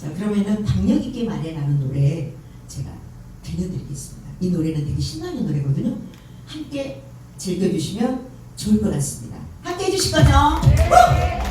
자, 그러면은 박력 있게 말해라는 노래 제가 들려드리겠습니다. 이 노래는 되게 신나는 노래거든요. 함께 즐겨주시면 좋을 것 같습니다. 함께 해주실 거죠?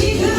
Jesus.